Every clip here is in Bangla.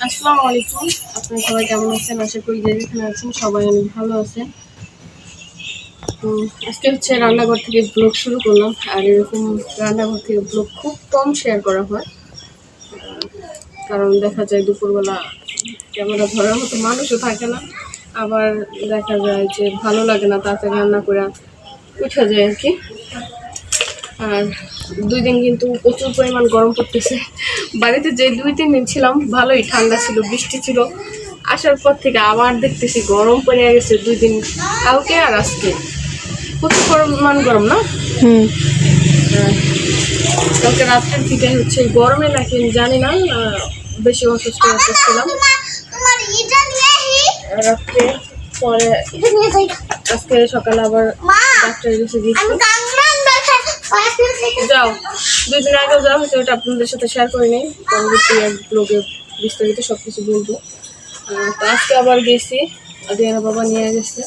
আসসালামু আলাইকুম। আপনারা সবাই কেমন আছেন? আশা করি যে যেখানে আছেন সবাই অনেক ভালো আছেন। আজকে হচ্ছে রান্নাঘর থেকে ব্লগ শুরু করলাম। আর এরকম রান্নাঘর থেকে ব্লগ খুব কম শেয়ার করা হয়। কারণ দেখা যায় দুপুরবেলা ক্যামেরা ধরার মতো মানুষও থাকে না। আবার দেখা যায় যে ভালো লাগে না তাতে রান্না করে উঠে যায় আর কি। আর দুই দিন কিন্তু প্রচুর পরিমাণ গরম পড়তেছে। বাড়িতে যে দুই তিন দিন ছিলাম ভালোই ঠান্ডা ছিল বৃষ্টি ছিল। আসার পর থেকে আবার দেখতেছি গরম পড়ে গেছে দুই দিন কালকে আর আজকে। প্রচুর পরিমাণ গরম না? হুম। হ্যাঁ। কালকে রাত্রের থেকে হচ্ছে গরমে নাকি জানি না বেশি অসুস্থ হতেছিলাম রাত্রে পরে আজকে সকালে আবার ডাক্তারের কাছে গেছি যাও। দুই দিন আগেও যাওয়া হয়েছে, ওটা আপনাদের সাথে শেয়ার করে নেই। পরবর্তী এক ব্লগে বিস্তারিত সব কিছু বলব তো আজকে আবার গেছি দিয়ানা বাবা নিয়ে গেছে।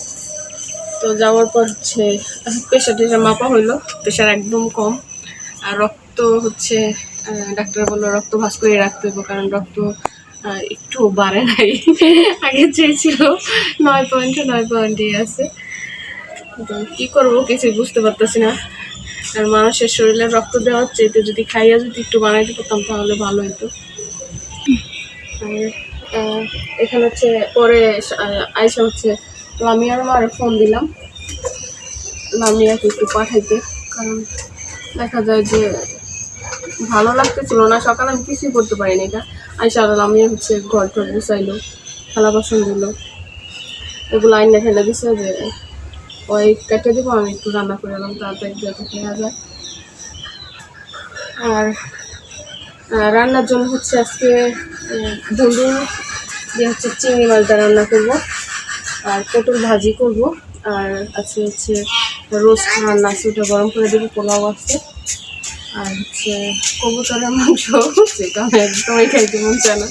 তো যাওয়ার পর হচ্ছে, প্রেশার টেশার মাপা হইল, প্রেশার একদম কম। আর রক্ত হচ্ছে ডাক্তার বলল রক্ত ভাস করে রাখতে হবে, কারণ রক্ত একটু বাড়ে নাই। আগে চেয়েছিল নয় পয়েন্ট নয় পয়েন্টে আছে। তো কী করব কিছুই বুঝতে পারতেছি না। আর মানুষের শরীরে রক্ত দেওয়ার চাইতে যদি খাইয়া যদি একটু বানাইতে পারতাম, তাহলে ভালো হতো এখানে হচ্ছে পরে আয়সা হচ্ছে লামিয়ার মার ফোন দিলাম। লামিয়াকে একটু পাঠাইতে, কারণ দেখা যায় যে ভালো লাগতেছিল না। সকালে আমি কিছুই করতে পারিনি এটা আইসা লামিয়া হচ্ছে ঘর টর গুছাইলো, থালা বাসন দিল এগুলো আইনা ফেলে দিছে যে ওই কেটে দেবো, আমি একটু রান্না করে এলাম, তাড়াতাড়ি যাতে খেয়া যায় আর রান্নার জন্য হচ্ছে আজকে ধুন্দু দিয়ে হচ্ছে চিংড়ি মাছটা রান্না করব, আর পটল ভাজি করব, আর আছে হচ্ছে রোস্ট রান্না আছে, ওটা গরম করে দেবো, পোলাও আছে, আর হচ্ছে কবুতরের মাংস সেটা আমি একদমই খাইতে মন চায় না,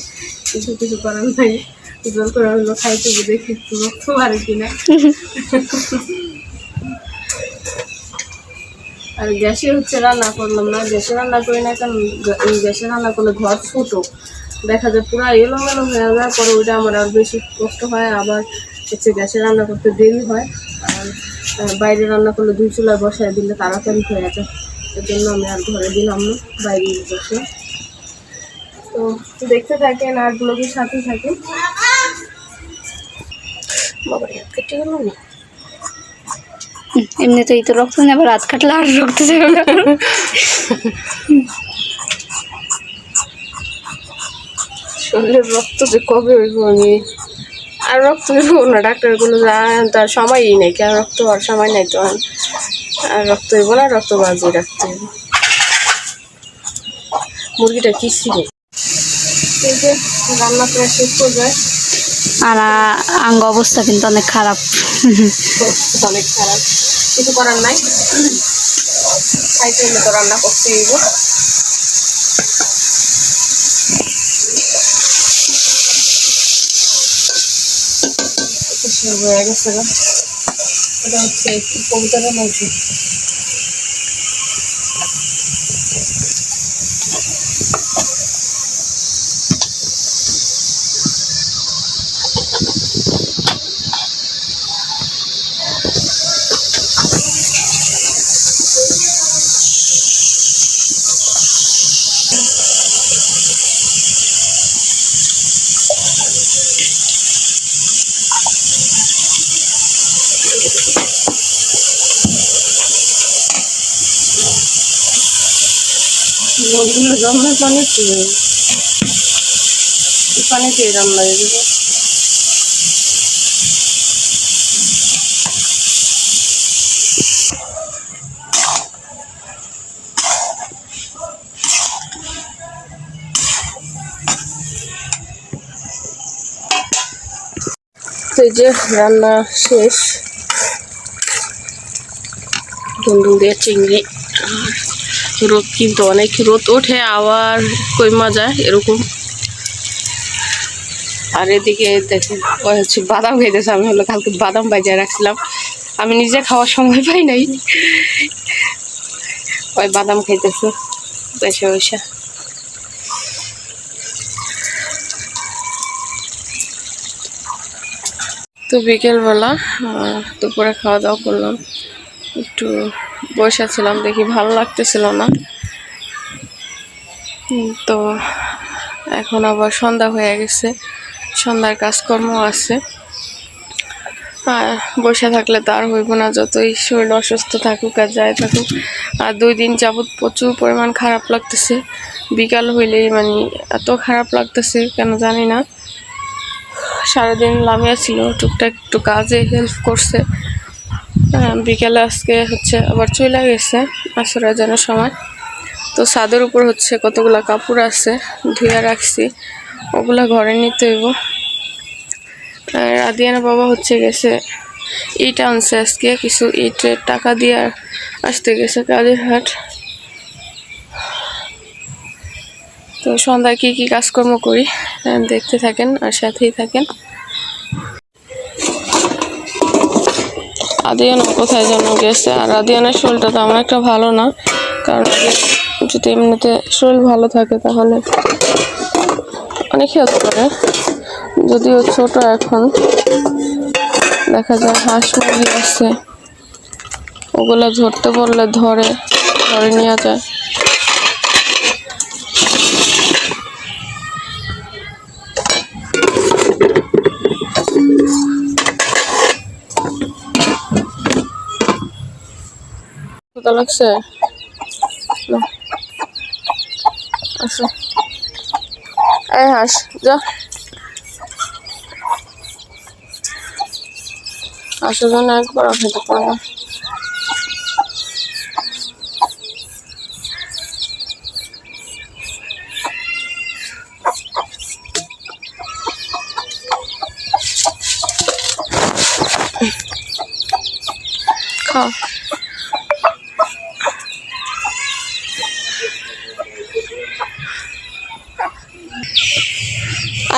কিছু কিছু করার নাই জল করে হলো খাইতে দেখি একটু রক্ত পারে কিনা। আর গ্যাসে হচ্ছে রান্না করলাম না, গ্যাসে রান্না করি না কারণ গ্যাসে রান্না করলে ঘর ছোটো। দেখা যায় পুরো এলোমেলো হয়ে যাওয়ার পরে ওইটা আমার আর বেশি কষ্ট হয়, আবার হচ্ছে গ্যাসে রান্না করতে দেরি হয়। আর বাইরে রান্না করলে দুই চুলায় বসায় দিলে তাড়াতাড়ি হয়ে যায়। এর জন্য আমি আর ঘরে দিলাম না, বাইরে বসে। তো দেখতে থাকেন আর ব্লগের সাথে থাকেন। বাবা কেটে গেল না এমনিতেই তো রক্ত নেই রাত কাটলে আর রক্ত যাবে। শরীরের রক্ত যে কবে হইব আমি? আর রক্ত হইব না ডাক্তার কোনো তার সময়ই নেই, কেন রক্ত হওয়ার সময় নাই তো আর। আর রক্ত হইব না, রক্ত বাজিয়ে রাখতে হইব। মুরগিটা কি ছিল এই যে রান্না প্রায় শেষ যায়। আর আঙ্গ অবস্থা কিন্তু অনেক খারাপ। অনেক খারাপ। কিছু করার নাই। খাইতে তো রান্না করতে হইব। হয়ে গেছে এটা হচ্ছে কবুতরের মাংস ওগুলো রান্নার পানি কি পানি দিয়ে রান্না এই যে রান্না শেষ। দুন্দুল দিয়ে চিংড়ি। রোদ, কিন্তু অনেক রোদ ওঠে, আবার কইমা যায় এরকম। আর এদিকে দেখেন হচ্ছে বাদাম খাইতেছে, আমি হলো কালকে বাদাম বাজিয়ে রাখছিলাম। আমি নিজে খাওয়ার সময় পাই নাই। ওই বাদাম খাইতেছে পয়সা পয়সা তো বিকেলবেলা দুপুরে খাওয়া দাওয়া করলাম। একটু বসে ছিলাম, দেখি ভালো লাগতেছিল না। তো এখন আবার সন্ধ্যা হয়ে গেছে, সন্ধ্যার কাজকর্ম আছে। আর বসে থাকলে তার হইব না, যতই শরীর অসুস্থ থাকুক আর যাই থাকুক। আর দুই দিন যাবৎ প্রচুর পরিমাণ খারাপ লাগতেছে। বিকাল হইলেই মানে এত খারাপ লাগতেছে কেন জানি না। সারাদিন লামিয়া ছিল, টুকটাক একটু কাজে হেল্প করছে। বিকেলে আজকে হচ্ছে আবার চলে গেছে আসরে যেন সময়। তো ছাদের উপর হচ্ছে কতগুলা কাপড় আছে ধুয়ে রাখছি, ওগুলা ঘরে নিতে হইব। আর আদিয়ানা বাবা হচ্ছে গেছে ইট আনছে আজকে, কিছু ইটের টাকা দিয়ে আসতে গেছে কাজের হাট। তো সন্ধ্যায় কী কী কাজকর্ম করি, দেখতে থাকেন আর সাথেই থাকেন। আদিয়ানা কোথায় যেন গেছে। আর আদিয়ানের শরীরটা তেমন একটা ভালো না, কারণ যদি এমনিতে শরীর ভালো থাকে তাহলে অনেক হেল্প করে। যদিও ছোট এখন, দেখা যায় হাঁস মুরগি আছে, ওগুলো ধরতে পড়লে ধরে ধরে নিয়ে যায়। ক্ষুধা লাগছে। আসো। এই হাঁস যা। হাঁসের জন্য একবার পারে না। খাও।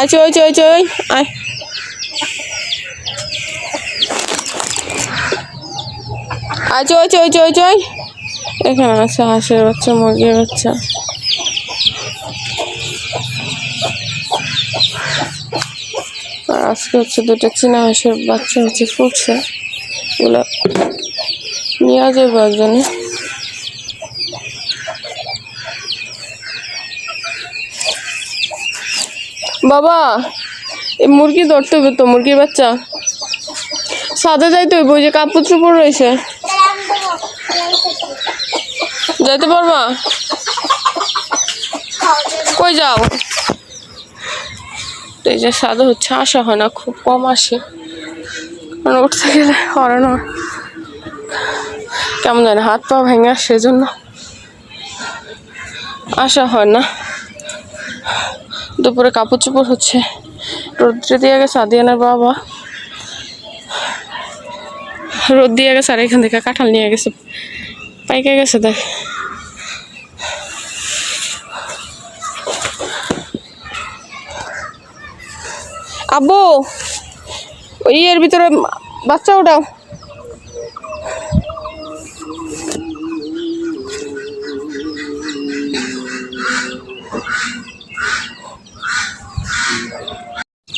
আয়, চই চই চই, আয়। আয়, চই চই চই চই। এখানে আছে হাঁসের বাচ্চা, মুরগির বাচ্চা। আজকে হচ্ছে দুটো চীনা হাঁসের বাচ্চা হচ্ছে ফুটছে। ওগুলো নিয়ে যাব একজনে। বাবা, এই মুরগি ধরতে হবে তো, মুরগির বাচ্চা। সাদা যাইতে হইব, ওই যে কাপড় চোপড় রয়েছে। যাইতে পারবা? কই যাও? এই যে সাদা হচ্ছে, আসা হয় না, খুব কম আসে। মানে উঠতে গেলে হরানো। কেমন জানি হাত পা ভেঙে সেজন্য আসা হয় না। দুপুরে কাপড় চোপড় হচ্ছে। রোদ্রে দিয়ে গেছে আদিয়ানার বাবা। রোদ দিয়ে গেছে আর এখান থেকে কাঁঠাল নিয়ে গেছে। পাইকে গেছে দেখ। আব্বু, ওই এর ভিতরে বাচ্চা ওটাও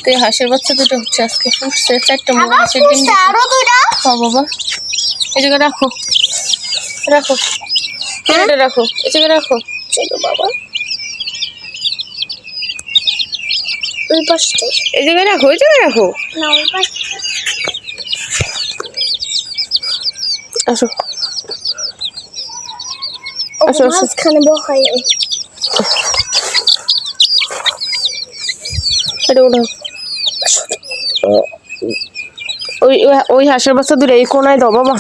তো এই হাঁসের বাচ্চা দুটো হচ্ছে আজকে ফুটছে চারটা মনে হাঁসের ডিম হ্যাঁ বাবা। এই জায়গায় রাখো। রাখো। এটা রাখো। এই জায়গায় রাখো। চলো বাবা। ওই পাশে এই জায়গায় রাখো এই জায়গায় রাখো। না ওই পাশে আসো। আসো আসো। মাঝখানে বহাই এটা ওঠো ওই ওই- হাঁসের বাচ্চা দূরে এই কোনায় দাও বাবা।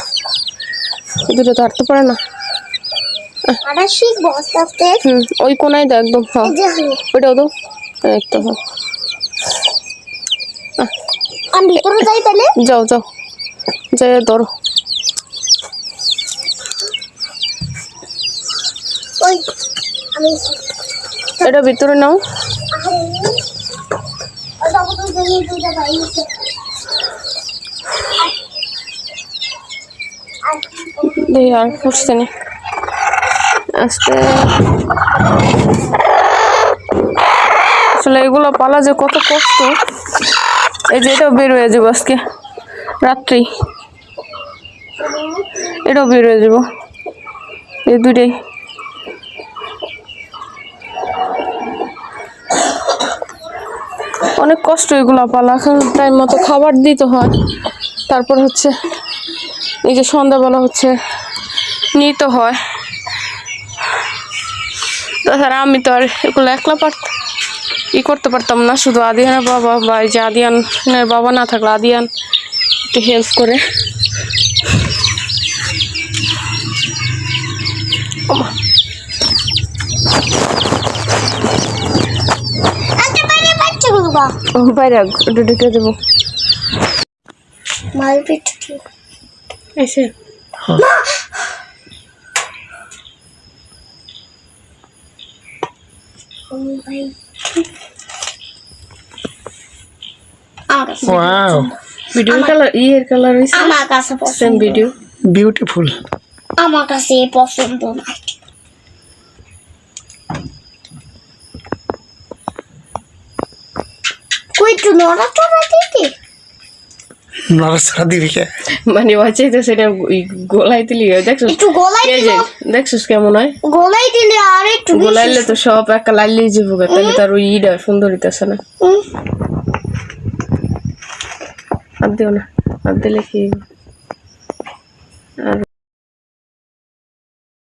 দূরে দুটো ধরতে পারে না। আটা শিখব আস্তে আস্তে হুম ওই কোনায় দাও একদম হ্যাঁ। ওইটাও দাও। একটা হ্যাঁ আমি ভিতরে যাই তাহলে? যাও যাও। যাই ধরো। ওই আমি এটা ভিতরে নাও ওই বাবু তুই দুই দুইটা ভাই আছে দেখি আর ফুটছে না। আস্তে। আসলে এগুলো পালা যে কত কষ্ট। এই যে এটাও বের হয়ে যাব আজকে। রাত্রি। এটাও বের হয়ে যাব। এই দুটাই অনেক কষ্ট এগুলো পালা এখন টাইম মতো খাবার দিতে হয়। তারপর হচ্ছে এই যে সন্ধ্যাবেলা হচ্ছে নিতে হয়। তাছাড়া আমি তো আর এগুলো একলা পার ই করতে পারতাম না, শুধু আদিয়ানের বাবা বা এই যে আদিয়ানের বাবা না থাকলে আদিয়ান একটু হেল্প করে একটা বাইরে বাচ্চা গুলো ও বাইরে একটু ঢুকে দেবো মাল পিঠ এসে ভাই আমার কাছে ওয়াও ভিডিও কালার ইয়ের কালার হয়েছে আমার কাছে সেম পছন্দ ভিডিও বিউটিফুল আমার কাছে পছন্দ না কই একটু নড়াচড়া দিতে নড়াচড়া দিবি কে? মানে বাচ্চাইতে সেটা ওই গোলাই দিলি দেখছ? একটু গোলাই দেখছিস কেমন হয়? গোলাই দিলে আর একটু গোলাইলে তো সব একটা লাইলেই যাব গা, তাহলে তার ওই ইটা সুন্দর হইতেছে না। হুম, আর দিও না আর দিলে কি? আর